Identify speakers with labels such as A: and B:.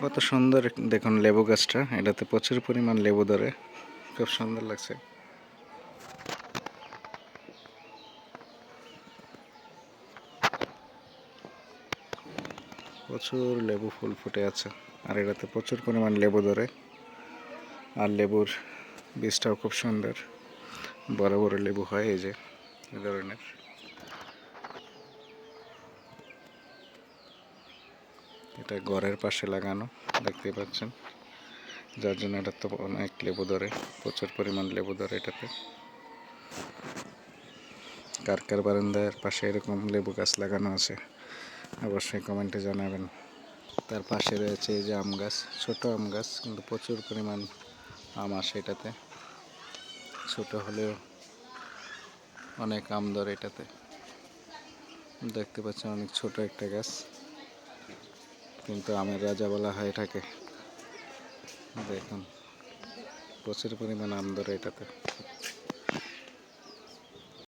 A: কত সুন্দর দেখুন লেবু গাছটা। এটাতে প্রচুর পরিমাণ লেবু ধরে। খুব সুন্দর লাগছে। প্রচুর লেবু ফুল ফুটে আছে। আর এটাতে প্রচুর পরিমাণ লেবু ধরে। আর লেবুর বীজটাও খুব সুন্দর। বড় বড় লেবু হয় এই যে, এই ধরনের। এটা ঘরের পাশে লাগানো, দেখতে পাচ্ছেন। যার জন্য এটা তো অনেক লেবু ধরে, প্রচুর পরিমাণ লেবু ধরে এটাতে। কার কার বারান্দার পাশে এরকম লেবু গাছ লাগানো আছে, অবশ্যই কমেন্টে জানাবেন। তার পাশে রয়েছে এই যে আম গাছ, ছোট আম গাছ, কিন্তু প্রচুর পরিমাণ আম আসে এটাতে। ছোট হলেও অনেক আম ধরে এটাতে। দেখতে পাচ্ছেন অনেক ছোট একটা গাছ। কিন্তু আমের রাজা বলা হয় এটাকে। দেখুন প্রচুর পরিমাণ আম ধরে এটাতে।